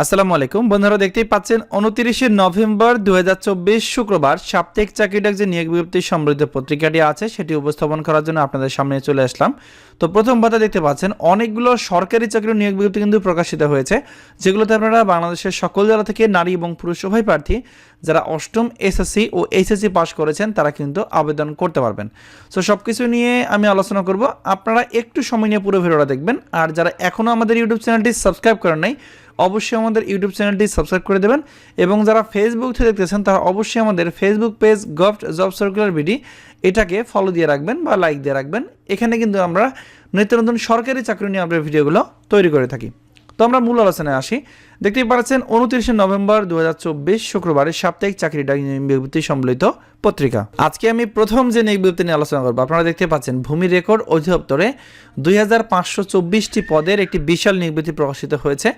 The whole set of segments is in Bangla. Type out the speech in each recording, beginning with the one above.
আসসালামু আলাইকুম। বন্ধুরা দেখতেই পাচ্ছেন, উনত্রিশে নভেম্বর দু হাজার চব্বিশ শুক্রবার সাপ্তাহিক চাকরি ডাক যে নিয়োগ বিজ্ঞপ্তি সমৃদ্ধ পত্রিকাটি আছে, সেটি উপস্থাপন করার জন্য আপনাদের সামনে চলে আসলাম। তো প্রথম কথা দেখতে পাচ্ছেন, অনেকগুলো সরকারি চাকরির নিয়োগ বিজ্ঞপ্তি কিন্তু প্রকাশিত হয়েছে, যেগুলোতে আপনারা বাংলাদেশের সকল জেলা থেকে নারী এবং পুরুষ উভয় প্রার্থী, যারা অষ্টম এসএসসি ও এইচএসসি পাস করেছেন, তারা কিন্তু আবেদন করতে পারবেন। সো সব কিছু নিয়ে আমি আলোচনা করব। আপনারা একটু সময় নিয়ে পুরো ভিডিওটা দেখবেন, আর যারা এখনও আমাদের ইউটিউব চ্যানেলটি সাবস্ক্রাইব করেন নাই অবশ্যই আমাদের ইউটিউব চ্যানেলটি সাবস্ক্রাইব করে দেবেন। এবং যারা ফেসবুক থেকে দেখতেছেন, তারা অবশ্যই আমাদের Facebook page govt job circular ভিডি এটাকে ফলো দিয়ে রাখবেন বা লাইক দিয়ে রাখবেন। এখানে কিন্তু আমরা নিত্য নতুন সরকারি চাকরি নিয়ে আমরা ভিডিওগুলো তৈরি করে থাকি। তো আমরা মূল আলোচনায় আসি। দেখতেই পাচ্ছেন, উনত্রিশে নভেম্বর দু শুক্রবারের সাপ্তাহিক চাকরি বিজ্ঞপ্তি সম্বলিত পত্রিকা। আজকে আমি প্রথম যে নিয়োগ বিজ্ঞপ্তি নিয়ে আলোচনা করব, আপনারা দেখতে পাচ্ছেন, ভূমি রেকর্ড অধিদপ্তরে দুই পদের একটি বিশাল নিয়োগ বিজ্ঞপ্তি প্রকাশিত হয়েছে,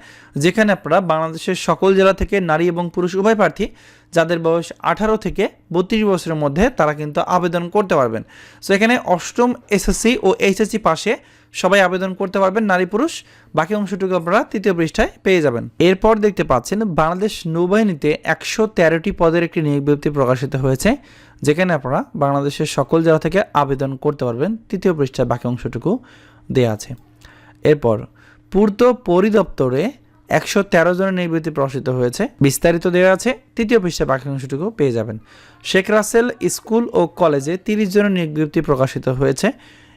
যেখানে আপনারা বাংলাদেশের সকল জেলা থেকে নারী এবং পুরুষ উভয় প্রার্থী যাদের বয়স আঠারো থেকে বত্রিশ বছরের মধ্যে তারা কিন্তু আবেদন করতে পারবেন। সো এখানে অষ্টম এসএসসি ও এইচএসসি পাশে সবাই আবেদন করতে পারবেন, নারী পুরুষ। বাকি অংশটুকু আপনারা তৃতীয় পৃষ্ঠায় পেয়ে যাবেন। এরপর দেখতে পাচ্ছেন বাংলাদেশ নৌবাহিনীতে একশো তেরোটি পদের একটি নিয়োগ বিজ্ঞপ্তি প্রকাশিত হয়েছে, যেখানে আপনারা বাংলাদেশের সকল জেলা থেকে আবেদন করতে পারবেন। তৃতীয় পৃষ্ঠায় বাকি অংশটুকু দেওয়া আছে। এরপর পূর্ত পরিদপ্তরে একশো তেরো জনের নিবৃত্তি প্রকাশিত হয়েছে। বিস্তারিত দেওয়া আছে, তৃতীয় পৃষ্ঠা বাকি অংশটুকু পেয়ে যাবেন। শেখ রাসেল স্কুল ও কলেজে তিরিশ জনের নিবৃত্তি প্রকাশিত হয়েছে।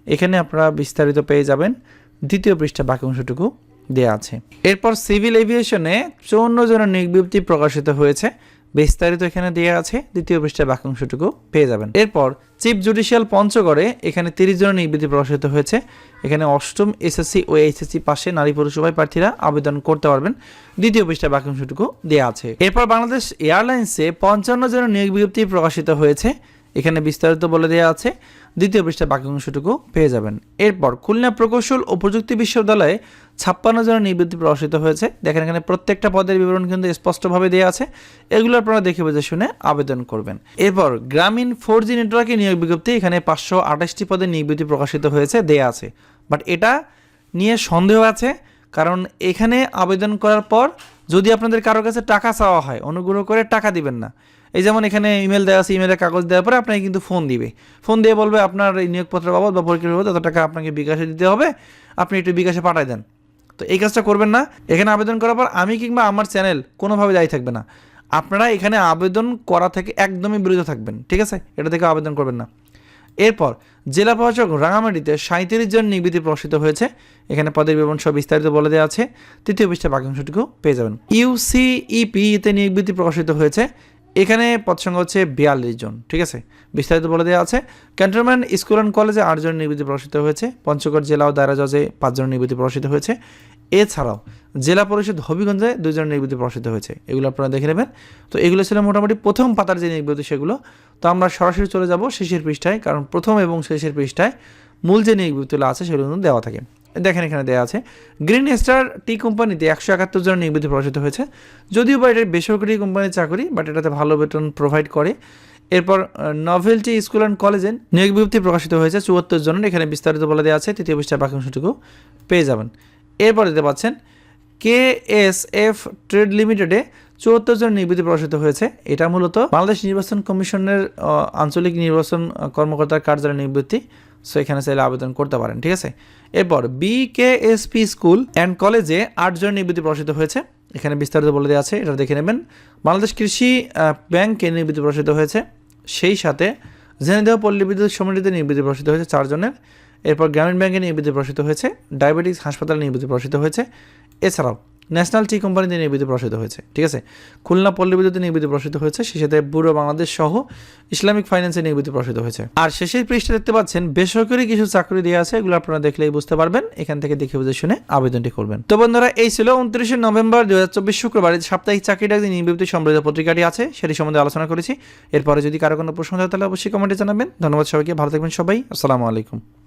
এখানে আপনারা বিস্তারিত পেয়ে যাবেন। দ্বিতীয় পৃষ্ঠা বাকি অংশটুকু দেওয়া আছে। এরপর সিভিল এভিয়েশনে চৌন্ন জনের নিবৃত্তি প্রকাশিত হয়েছে। বিস্তারিত এখানে দেওয়া আছে, দ্বিতীয় পৃষ্ঠায় বাক্যাংশটুকু পেয়ে যাবেন। এরপর, চিফ জুডিশিয়াল পঞ্চগড়ে এখানে তিরিশ জনের নিবৃত্তি প্রকাশিত হয়েছে। এখানে অষ্টম এসএসসি ও এইচএসসি পাশে নারী পৌরসভায় প্রার্থীরা আবেদন করতে পারবেন। দ্বিতীয় পৃষ্ঠায় বাক্যাংশটুকু দেওয়া আছে। এরপর বাংলাদেশ এয়ারলাইন্সে পঞ্চান্ন জনের নিয়োগ বিজ্ঞপ্তি প্রকাশিত হয়েছে। এখানে বিস্তারিত বলে দেওয়া আছে, দ্বিতীয় পৃষ্ঠায় বাকি অংশটুকু পেয়ে যাবেন। এরপর খুলনা প্রকৌশল ও প্রযুক্তি বিশ্ববিদ্যালয়ে ছাপ্পান্ন জনের নিবৃত্তি প্রকাশিত হয়েছে। দেখেন এখানে প্রত্যেকটা পদের বিবরণ কিন্তু স্পষ্টভাবে দেওয়া আছে। এগুলো আপনারা দেখে বুঝে শুনে আবেদন করবেন। এরপর গ্রামীণ ফোর জি নেটওয়ার্কে নিয়োগ বিজ্ঞপ্তি, এখানে পাঁচশো আঠাশটি পদের বিজ্ঞপ্তি প্রকাশিত হয়েছে, দেয়া আছে। বাট এটা নিয়ে সন্দেহ আছে, কারণ এখানে আবেদন করার পর যদি আপনাদের কারও কাছে টাকা চাওয়া হয়, অনুগ্রহ করে টাকা দিবেন না। এই যেমন এখানে ইমেল দেওয়া আছে ইমেলের কাগজ দেওয়ার পরে আপনাকে কিন্তু ফোন দিবে। ফোন দিয়ে বলবে আপনার নিয়োগপত্র বাবদ বা পরীক্ষার বাবদ এত টাকা আপনাকে বিকাশে দিতে হবে, আপনি একটু বিকাশে পাঠায় দেন। তো এই কাজটা করবেন না। এখানে আবেদন করার পর আমি কিংবা আমার চ্যানেল কোনোভাবে দায়ী থাকবে না। আপনারা এখানে আবেদন করা থেকে একদমই বিরত থাকবেন, ঠিক আছে? এটা থেকে আবেদন করবেন না। এরপর জেলা প্রশাসক রাঙামাটিতে সাঁত্রিশ জন নিবৃত্তি প্রকাশিত হয়েছে। এখানে পদের বিবরণ সব বিস্তারিত বলে দেওয়া আছে। তৃতীয় পৃষ্ঠা বাকি অংশটুকু পেয়ে যাবেন। ইউসিইপিতে নিবৃত্তি প্রকাশিত হয়েছে। এখানে পদ সংখ্যা হচ্ছে বিয়াল্লিশ জন, ঠিক আছে? বিস্তারিত বলে দেওয়া আছে, ক্যান্টনমেন্ট স্কুল অ্যান্ড কলেজে আটজন নিবৃত্তি প্রকাশিত হয়েছে, পঞ্চগড় জেলা ও দায়রা জজে পাঁচজন নিবৃত্তি প্রকাশিত হয়েছে। এছাড়াও, জেলা পরিষদ হবিগঞ্জে দুজন নিবৃত্তি প্রকাশিত হয়েছে, এগুলো আপনারা দেখে নেবেন। তো এগুলো ছিল মোটামুটি প্রথম পাতার যে নিবৃত্তি সেগুলো। তো আমরা সরাসরি চলে যাব শেষের পৃষ্ঠায়, কারণ প্রথম এবং শেষের পৃষ্ঠায় মূল যে নিবৃত্তিগুলো আছে সেগুলো দেওয়া থাকে। দেখেন এখানে দেওয়া আছে গ্রিন স্টার টি কোম্পানিতে একশো একাত্তর জন নিবৃত্তি প্রকাশিত হয়েছে। যদিও বা এটা বেসরকারি কোম্পানির চাকরি বাট এটাতে ভালো বেতন প্রোভাইড করে। এরপর নভেলটি স্কুল অ্যান্ড কলেজে নিয়োগ বিজ্ঞপ্তি প্রকাশিত হয়েছে, চুয়াত্তর জনের। এখানে বিস্তারিত বলে দেওয়া আছে, তৃতীয় পৃষ্ঠার বাকি অংশটুকু পেয়ে যাবেন। এরপর দিতে পাচ্ছেন কে এস এফ ট্রেড লিমিটেডে চুয়াত্তর জন নিবৃত্তি প্রকাশিত হয়েছে। এটা মূলত বাংলাদেশ নির্বাচন কমিশনের আঞ্চলিক নির্বাচন কর্মকর্তার কার্যালয় নিবৃত্তি। সো এখানে চাইলে আবেদন করতে পারেন, ঠিক আছে? এরপর বিকেএসপি স্কুল অ্যান্ড কলেজে আটজন নিবৃত্তি প্রকাশিত হয়েছে। এখানে বিস্তারিত বলে দেওয়া আছে, এটা দেখে নেবেন। বাংলাদেশ কৃষি ব্যাংকে নিবৃত্তি প্রকাশিত হয়েছে। সেই সাথে ঝেনেদেহ পল্লী বিদ্যুৎ সমিতিতে নিবৃত্তি প্রকাশিত হয়েছে চারজনের এরপর গ্রামীণ ব্যাংকে নিবৃত্তি প্রকাশিত হয়েছে। ডায়াবেটিস হাসপাতালে নিবৃত্তি প্রকাশিত হয়েছে। এছাড়াও ন্যাশনাল টি কোম্পানিতে নির্বিধি প্রসারিত হয়েছে, ঠিক আছে? খুলনা পল্লী বিদ্যুতে নির্বিধি প্রসারিত হয়েছে সে সাথে বুড়ো বাংলাদেশ সহ ইসলামিক ফাইন্যান্সে নির্বিধি প্রসারিত হয়েছে। আর শেষের পৃষ্ঠে দেখতে পাচ্ছেন, বেসরকারি কিছু চাকরি দেওয়া আছে, এগুলো আপনারা দেখলেই বুঝতে পারবেন, এখান থেকে দেখে বুঝে শুনে আবেদনটি করবেন। তো বন্ধুরা, এই ছিল উনত্রিশে নভেম্বর দু হাজার চব্বিশ শুক্রবার সাপ্তাহিক চাকরিটা যে নির্বিধি সমৃদ্ধ পত্রিকাটি আছে, সেটি সম্বন্ধে আলোচনা করেছি। এরপরে যদি কারও কোনো প্রশ্ন থাকে, তাহলে অবশ্যই কমেন্টে জানাবেন। ধন্যবাদ সবাইকে, ভালো থাকবেন সবাই, আসসালামু আলাইকুম।